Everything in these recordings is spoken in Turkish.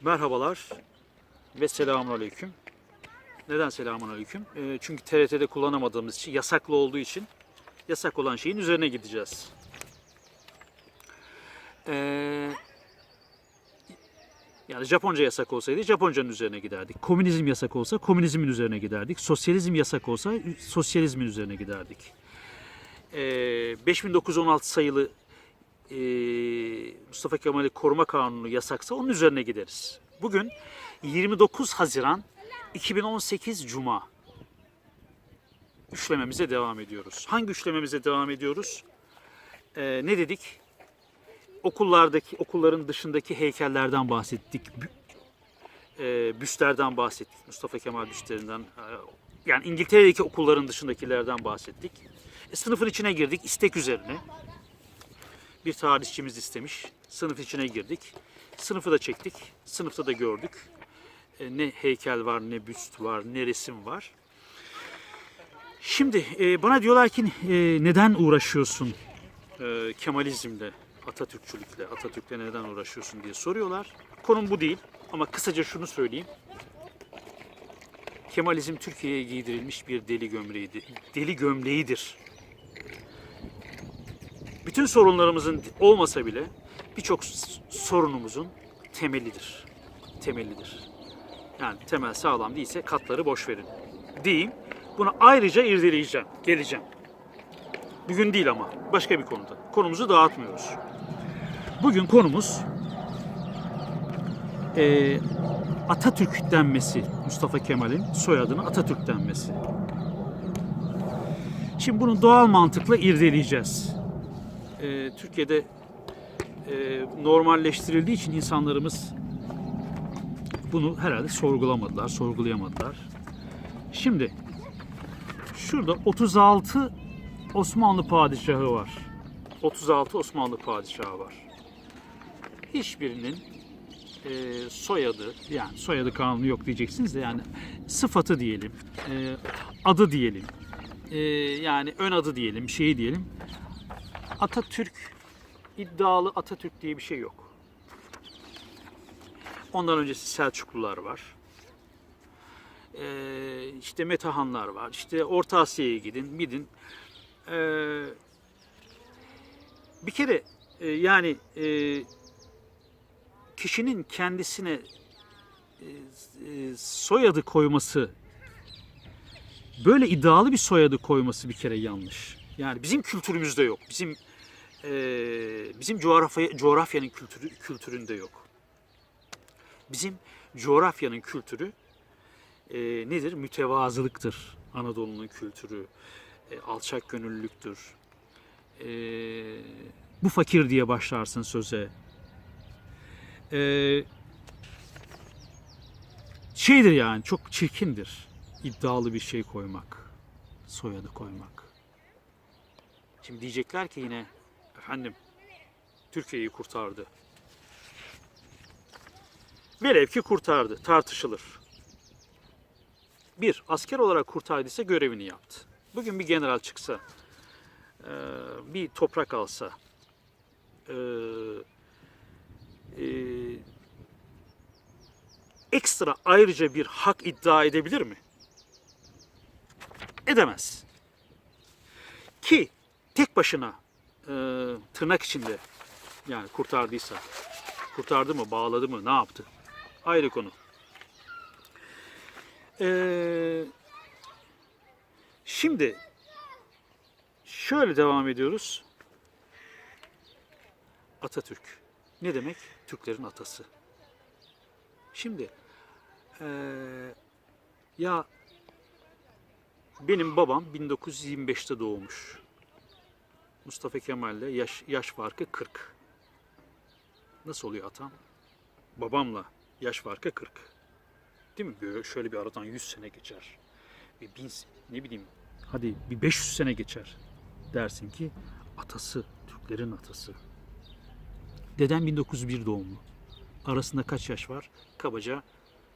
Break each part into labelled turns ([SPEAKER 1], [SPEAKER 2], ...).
[SPEAKER 1] Merhabalar ve selamun aleyküm. Neden selamun aleyküm? Ee, çünkü TRT'de kullanamadığımız için, yasaklı olduğu için yasak olan şeyin üzerine gideceğiz. Ee, yani Japonca yasak olsaydı Japonca'nın üzerine giderdik. Komünizm yasak olsa komünizmin üzerine giderdik. Sosyalizm yasak olsa sosyalizmin üzerine giderdik. Ee, 5916 sayılı e, Mustafa Kemal'i koruma kanunu yasaksa onun üzerine gideriz. Bugün 29 Haziran 2018 Cuma. Üçlememize devam ediyoruz. Hangi üçlememize devam ediyoruz? Ee, ne dedik? Okullardaki, okulların dışındaki heykellerden bahsettik. Bü- e, büstlerden bahsettik. Mustafa Kemal büstlerinden. Yani İngiltere'deki okulların dışındakilerden bahsettik. E, sınıfın içine girdik istek üzerine bir tarihçimiz istemiş. Sınıf içine girdik. Sınıfı da çektik. Sınıfta da gördük. E, ne heykel var, ne büst var, ne resim var. Şimdi e, bana diyorlar ki e, neden uğraşıyorsun Kemalizmle, Atatürkçülükle, Atatürk'le neden uğraşıyorsun diye soruyorlar. Konum bu değil ama kısaca şunu söyleyeyim. Kemalizm Türkiye'ye giydirilmiş bir deli gömleğidir. Deli gömleğidir bütün sorunlarımızın olmasa bile birçok sorunumuzun temelidir. Temelidir. Yani temel sağlam değilse katları boş verin. Diyeyim. Bunu ayrıca irdeleyeceğim. Geleceğim. Bugün değil ama başka bir konuda. Konumuzu dağıtmıyoruz. Bugün konumuz eee, Atatürk denmesi. Mustafa Kemal'in soyadına Atatürk denmesi. Şimdi bunu doğal mantıkla irdeleyeceğiz e, Türkiye'de e, normalleştirildiği için insanlarımız bunu herhalde sorgulamadılar, sorgulayamadılar. Şimdi şurada 36 Osmanlı padişahı var. 36 Osmanlı padişahı var. Hiçbirinin e, soyadı, yani soyadı kanunu yok diyeceksiniz de yani sıfatı diyelim, e, adı diyelim, e, yani ön adı diyelim, şeyi diyelim Atatürk iddialı Atatürk diye bir şey yok. Ondan öncesi Selçuklular var. Ee, işte Metahanlar var. İşte Orta Asya'ya gidin, gidin. Ee, bir kere e, yani e, kişinin kendisine e, e, soyadı koyması böyle iddialı bir soyadı koyması bir kere yanlış. Yani bizim kültürümüzde yok. Bizim eee, bizim coğrafya coğrafyanın kültürü kültüründe yok. Bizim coğrafyanın kültürü eee, nedir? Mütevazılıktır. Anadolu'nun kültürü e, alçak gönüllülüktür. Eee, bu fakir diye başlarsın söze. Eee, şeydir yani çok çirkindir. iddialı bir şey koymak, soyadı koymak. Şimdi diyecekler ki yine efendim Türkiye'yi kurtardı. Velev ki kurtardı, tartışılır. Bir, asker olarak kurtardıysa görevini yaptı. Bugün bir general çıksa, eee, bir toprak alsa, eee, eee, ekstra ayrıca bir hak iddia edebilir mi? Edemez. Ki tek başına e, tırnak içinde yani kurtardıysa kurtardı mı bağladı mı ne yaptı ayrı konu. Ee, şimdi şöyle devam ediyoruz. Atatürk ne demek? Türklerin atası. Şimdi eee, ya benim babam 1925'te doğmuş. Mustafa Kemal'le yaş, yaş farkı 40. Nasıl oluyor atam? Babamla yaş farkı 40. Değil mi? Böyle şöyle bir aradan 100 sene geçer. Bir bin, ne bileyim hadi bir 500 sene geçer. Dersin ki atası, Türklerin atası. Dedem 1901 doğumlu. Arasında kaç yaş var? Kabaca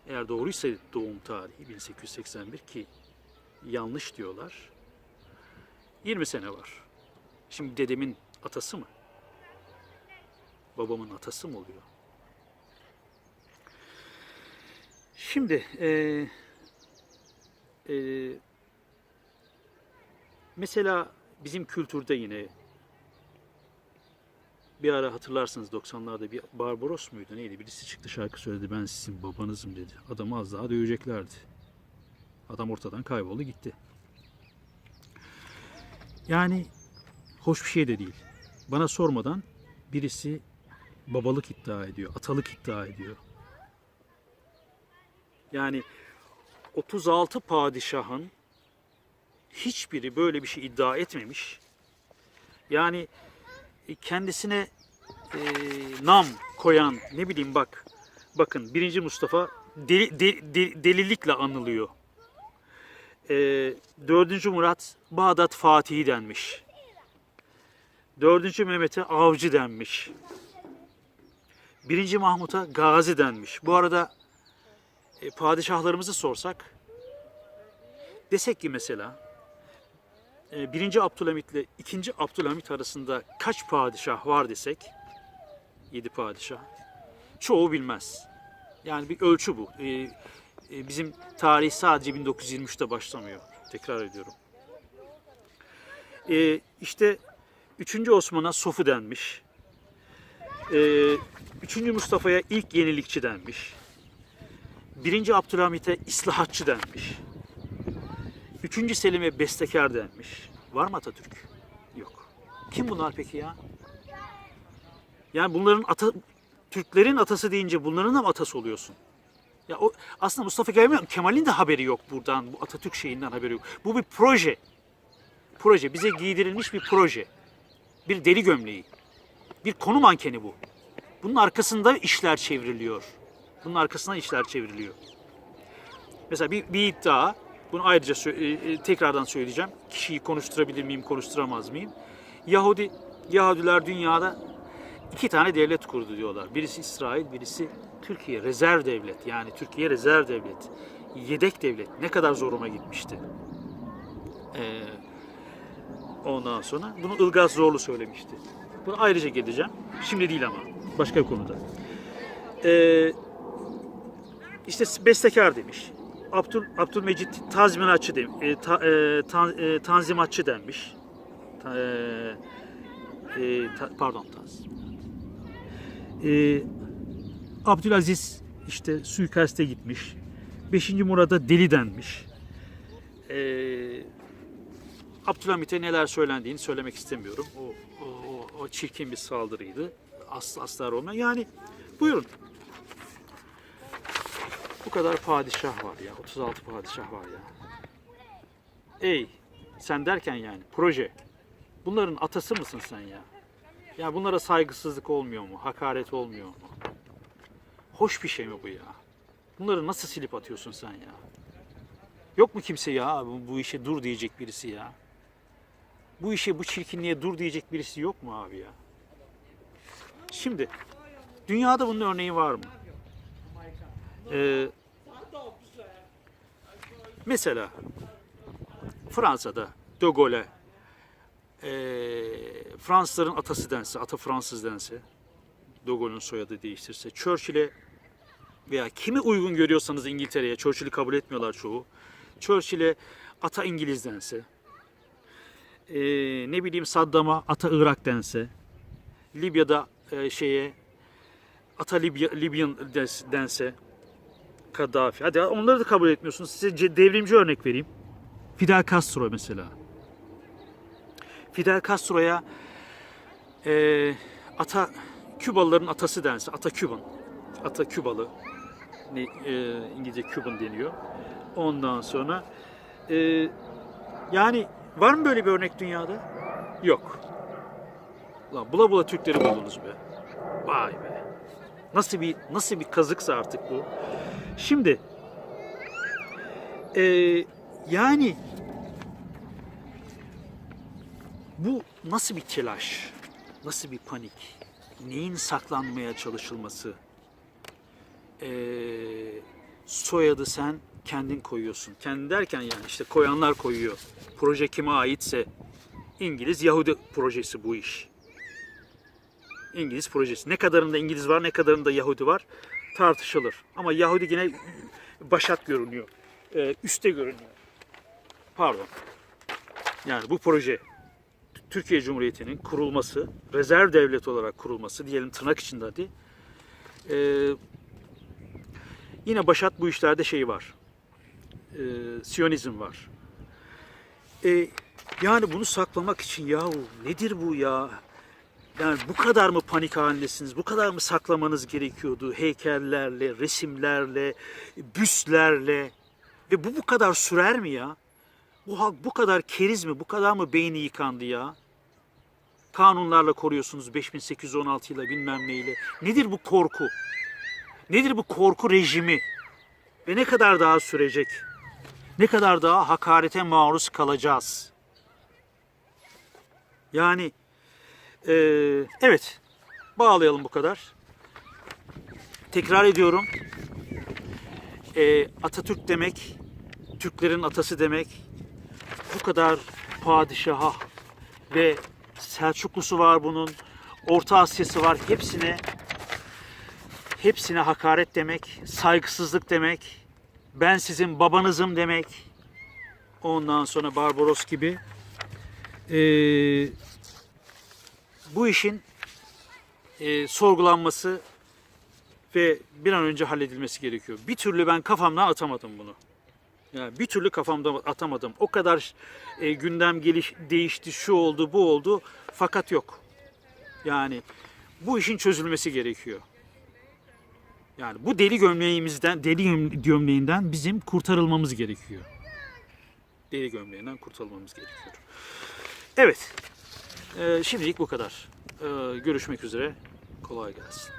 [SPEAKER 1] eğer doğruysa doğum tarihi 1881 ki yanlış diyorlar. 20 sene var. Şimdi dedemin atası mı? Babamın atası mı oluyor? Şimdi eee eee, mesela bizim kültürde yine bir ara hatırlarsınız 90'larda bir Barbaros muydu neydi birisi çıktı şarkı söyledi ben sizin babanızım dedi. Adamı az daha döveceklerdi. Adam ortadan kayboldu gitti. Yani hoş bir şey de değil. Bana sormadan birisi babalık iddia ediyor, atalık iddia ediyor. Yani 36 padişahın hiçbiri böyle bir şey iddia etmemiş. Yani e, kendisine e, nam koyan ne bileyim bak bakın 1. Mustafa deli, de- de- delilikle anılıyor. E, 4. Murat Bağdat Fatihi denmiş. 4. Mehmet'e avcı denmiş. 1. Mahmut'a gazi denmiş. Bu arada e, padişahlarımızı sorsak desek ki mesela e, 1. Abdülhamit ile 2. Abdülhamit arasında kaç padişah var desek 7 padişah. Çoğu bilmez. Yani bir ölçü bu. E, e, bizim tarih sadece 1923'te başlamıyor. Tekrar ediyorum. E, işte 3. Osman'a sofu denmiş. E, 3. Mustafa'ya ilk yenilikçi denmiş. 1. Abdülhamit'e islahatçı denmiş. 3. Selim'e bestekar denmiş. Var mı Atatürk? Yok. Kim bunlar peki ya? Yani bunların ata Türklerin atası deyince bunların da mı atası oluyorsun? Ya o aslında Mustafa Kemal Kemal'in de haberi yok buradan bu Atatürk şeyinden haberi yok. Bu bir proje. Proje bize giydirilmiş bir proje. Bir deri gömleği. Bir konu mankeni bu. Bunun arkasında işler çevriliyor. Bunun arkasından işler çevriliyor. Mesela bir, bir iddia, bunu ayrıca e, e, tekrardan söyleyeceğim. Kişiyi konuşturabilir miyim, konuşturamaz mıyım? Yahudi Yahudiler dünyada iki tane devlet kurdu diyorlar. Birisi İsrail, birisi Türkiye. Rezerv devlet. Yani Türkiye rezerv devlet. Yedek devlet. Ne kadar zoruma gitmişti. Ee, ondan sonra bunu Ilgaz Zorlu söylemişti. Bunu ayrıca geleceğim. Şimdi değil ama. Başka bir konuda. Ee, işte bestekar demiş. Abdül Abdülmecit tazminatçı demiş. E, ta, e, tan- e, tanzimatçı denmiş. Ta- e, e, ta- pardon taz. E, Abdülaziz işte suikaste gitmiş. 5. Murad'a deli denmiş. E, Abdülhamit'e neler söylendiğini söylemek istemiyorum. O, o, o, o çirkin bir saldırıydı. Aslı asla olmayan. Yani buyurun. Bu kadar padişah var ya. 36 padişah var ya. Ey sen derken yani proje. Bunların atası mısın sen ya? Ya bunlara saygısızlık olmuyor mu? Hakaret olmuyor mu? Hoş bir şey mi bu ya? Bunları nasıl silip atıyorsun sen ya? Yok mu kimse ya bu, bu işe dur diyecek birisi ya? Bu işe bu çirkinliğe dur diyecek birisi yok mu abi ya? Şimdi dünyada bunun örneği var mı? Ee, mesela Fransa'da De Gaulle'e ee, Fransızların atası dense, ata Fransız dense, De Gaulle'ün soyadı değiştirse, Churchill'e veya kimi uygun görüyorsanız İngiltere'ye, Churchill'i kabul etmiyorlar çoğu. Churchill'e ata İngiliz dense, ee, ne bileyim Saddam'a ata Irak dense, Libya'da e, şeye ata Libya, Libyan dense, Kaddafi. Hadi onları da kabul etmiyorsunuz. Size devrimci örnek vereyim. Fidel Castro mesela. Fidel Castro'ya e, ata Kübalıların atası dense, ata Küban, ata Kübalı, ne, e, İngilizce Cuban deniyor. Ondan sonra e, yani var mı böyle bir örnek dünyada? Yok. Lan bula bula Türkleri buldunuz be. Vay be. Nasıl bir nasıl bir kazıksa artık bu. Şimdi e, yani bu nasıl bir telaş? Nasıl bir panik? Neyin saklanmaya çalışılması? E, soyadı sen kendin koyuyorsun. Kendin derken yani işte koyanlar koyuyor. Proje kime aitse İngiliz Yahudi projesi bu iş. İngiliz projesi. Ne kadarında İngiliz var, ne kadarında Yahudi var tartışılır. Ama Yahudi yine başat görünüyor. Ee, üste görünüyor. Pardon. Yani bu proje Türkiye Cumhuriyeti'nin kurulması, rezerv devlet olarak kurulması diyelim tırnak içinde hadi. Ee, yine başat bu işlerde şey var. Ee, Siyonizm var. Ee, yani bunu saklamak için yahu nedir bu ya? Yani bu kadar mı panik halindesiniz? Bu kadar mı saklamanız gerekiyordu? Heykellerle, resimlerle, büstlerle. Ve bu bu kadar sürer mi ya? Bu halk bu kadar keriz mi? Bu kadar mı beyni yıkandı ya? Kanunlarla koruyorsunuz 5816 ile bilmem neyle. Nedir bu korku? Nedir bu korku rejimi? Ve ne kadar daha sürecek? Ne kadar daha hakarete maruz kalacağız? Yani eee, evet bağlayalım bu kadar. Tekrar ediyorum. Eee, Atatürk demek, Türklerin atası demek, bu kadar padişaha ve Selçuklusu var bunun, Orta Asya'sı var. Hepsine hepsine hakaret demek, saygısızlık demek, ben sizin babanızım demek. Ondan sonra Barbaros gibi. Ee, bu işin e, sorgulanması ve bir an önce halledilmesi gerekiyor. Bir türlü ben kafamdan atamadım bunu. Yani bir türlü kafamda atamadım. O kadar e, gündem geliş değişti, şu oldu, bu oldu. Fakat yok. Yani bu işin çözülmesi gerekiyor. Yani bu deli gömleğimizden, deli göm- gömleğinden bizim kurtarılmamız gerekiyor. Deli gömleğinden kurtarılmamız gerekiyor. Evet. E, şimdilik bu kadar. E, görüşmek üzere. Kolay gelsin.